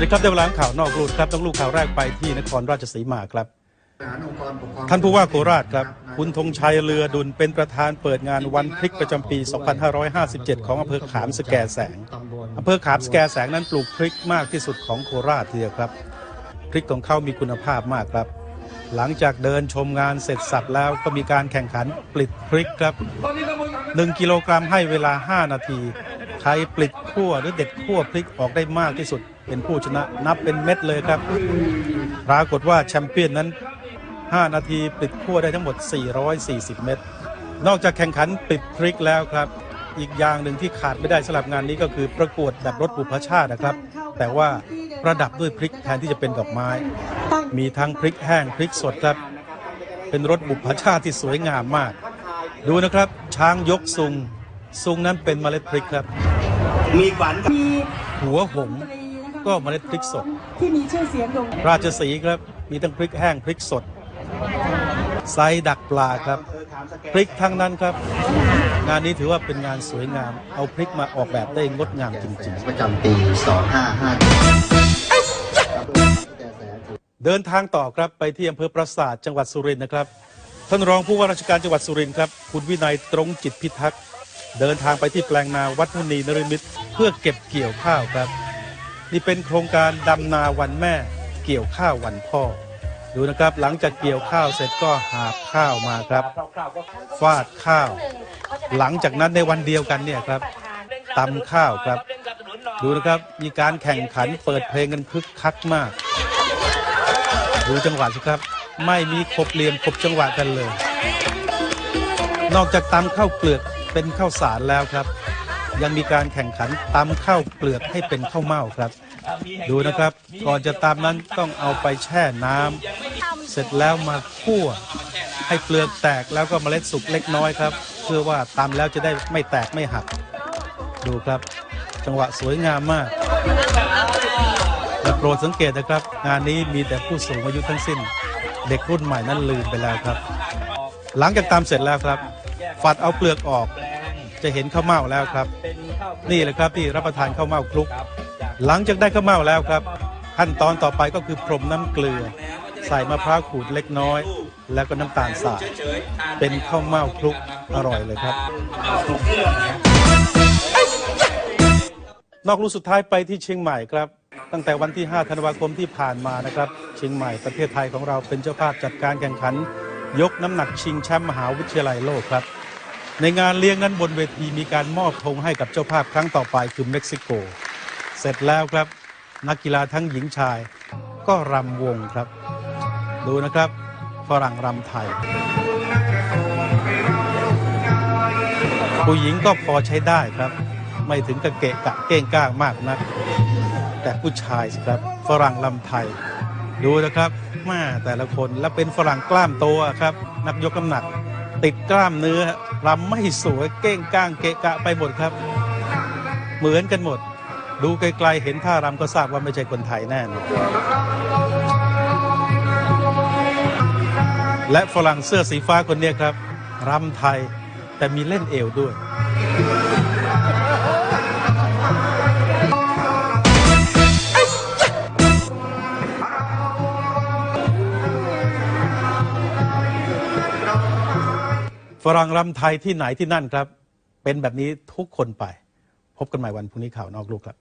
วัสดีครับ ได้เวลาข่าวนอกรูดครับ ต้องลูกข่าวแรกไปที่นครราชสีมาครับ ท่านผู้ว่าโคราชครับ คุณธงชัยเรือดุลเป็นประธานเปิดงานวันพริกประจำปี 2557 ของอำเภอขามสแกแสงอำเภอขามสแกแสงนั้นปลูกพริกมากที่สุดของโคราชทีเดียวครับพริกของเขามีคุณภาพมากครับ หลังจากเดินชมงานเสร็จสับแล้วก็มีการแข่งขันปลิดพริกครับ 1 กิโลกรัมให้เวลา 5 นาที ใครปลิดขั้วหรือเด็ดขั้วพริกออกได้มากที่สุด เป็นผู้ชนะนับเป็นเม็ดเลยครับ ปรากฏว่าแชมเปี้ยนนั้น 5 นาทีปลิดขั้วได้ทั้งหมด 440 เม็ดนอกจากแข่งขันปลิดพริกแล้วครับ อีกอย่างหนึ่งที่ขาดไม่ได้สำหรับงานนี้ก็คือประกวดแบบรถบุพชาตินะครับ แต่ว่าประดับด้วยพริกแทนที่จะเป็นดอกไม้ มีทั้งพริกแห้งพริกสดครับ เป็นรถบุพชาติที่สวยงามมาก ดูนะครับช้างยกซุงซุงนั้นเป็นเมล็ดพริกครับ มีขวัญกับมีหัวหงส์ก็เมล็ดพริกสด ที่มีชื่อเสียงโด่งดังราชสีห์ครับ มีทั้งพริกแห้งพริกสด ไซดักปลาครับ พริกทั้งนั้นครับ งานนี้ถือว่าเป็นงานสวยงาม เอาพริกมาออกแบบได้งดงามจริงประจำปี 2557ๆเดินทางต่อครับไปที่อำเภอปราสาทจังหวัดสุรินทร์นะครับ ท่านรองผู้ว่าราชการจังหวัดสุรินทร์ครับ คุณวินัยตรงจิตพิทักษ์ เดินทางไปที่แปลงนาวัดมุนีนริมิตรเพื่อเก็บเกี่ยวข้าวครับ นี่เป็นโครงการดำนาวันแม่ เกี่ยวข้าววันพ่อ ดูนะครับหลังจากเกี่ยวข้าวเสร็จก็หาข้าวมาครับ ฟาดข้าว หลังจากนั้นในวันเดียวกันเนี่ยครับตำข้าวครับ ดูนะครับมีการแข่งขันเปิดเพลงกันคึกคักมาก ดูจังหวะสิครับ ไม่มีขบเหลี่ยมขบจังหวะกันเลย นอกจากตำข้าวเปลือก เป็นข้าวสารแล้วครับ ยังมีการแข่งขันตำข้าวเปลือกให้เป็นข้าวเม่าครับ ดูนะครับก่อนจะตำนั้นต้องเอาไปแช่น้ำเสร็จแล้วมาคั่ว ให้เปลือกแตกแล้วก็เมล็ดสุกเล็กน้อยครับ เพื่อว่าตำแล้วจะได้ไม่แตกไม่หัก ดูครับ จังหวะสวยงามมากและโปรดสังเกตนะครับ งานนี้มีแต่ผู้สูงอายุทั้งสิ้น เด็กรุ่นใหม่นั้นลืมไปแล้วครับ หลังจากตำเสร็จแล้วครับ ฝัดเอาเปลือกออก จะเห็นข้าวเม่าแล้วครับ นี่แหละครับที่รับประทานข้าวเม่าคลุก หลังจากได้ข้าวเม่าแล้วครับ ขั้นตอนต่อไปก็คือพรมน้ำเกลือ ใส่มะพร้าวขูดเล็กน้อย แล้วก็น้ำตาลสายเป็นข้าวเม่าคลุกอร่อยเลยครับนอกรูสุดท้ายไปที่เชียงใหม่ครับ ตั้งแต่วันที่ 5 ธันวาคมที่ผ่านมานะครับ เชียงใหม่ประเทศไทยของเราเป็นเจ้าภาพจัดการแข่งขัน ยกน้ำหนักชิงแชมป์มหาวิทยาลัยโลกครับ ในงานเลี้ยงนั้นบนเวทีมีการมอบธงให้กับเจ้าภาพครั้งต่อไปคือเม็กซิโก เสร็จแล้วครับ นักกีฬาทั้งหญิงชาย ก็รำวงครับ ดูนะครับฝรั่งรำไทย ผู้หญิงก็พอใช้ได้ครับ ไม่ถึงกับเกะกะเก้งก้างมากนัก แต่ผู้ชายสิครับ ฝรั่งลำไทย ดูนะครับแม่แต่ละคนแล้วเป็นฝรั่งกล้ามโตครับ นักยกน้ำหนัก ติดกล้ามเนื้อรำไม่สวยเก้งก้างเกะกะไปหมดครับ เหมือนกันหมด ดูไกลๆเห็นท่ารำก็ทราบว่าไม่ใช่คนไทยแน่นอนและฝรั่งเสื้อสีฟ้าคนนี้ครับรำไทยแต่มีเล่นเอวด้วย ฝรั่งรำไทยที่ไหนที่นั่นครับ เป็นแบบนี้ทุกคนไป พบกันใหม่วันพรุ่งนี้ข่าวนอกลูกครับ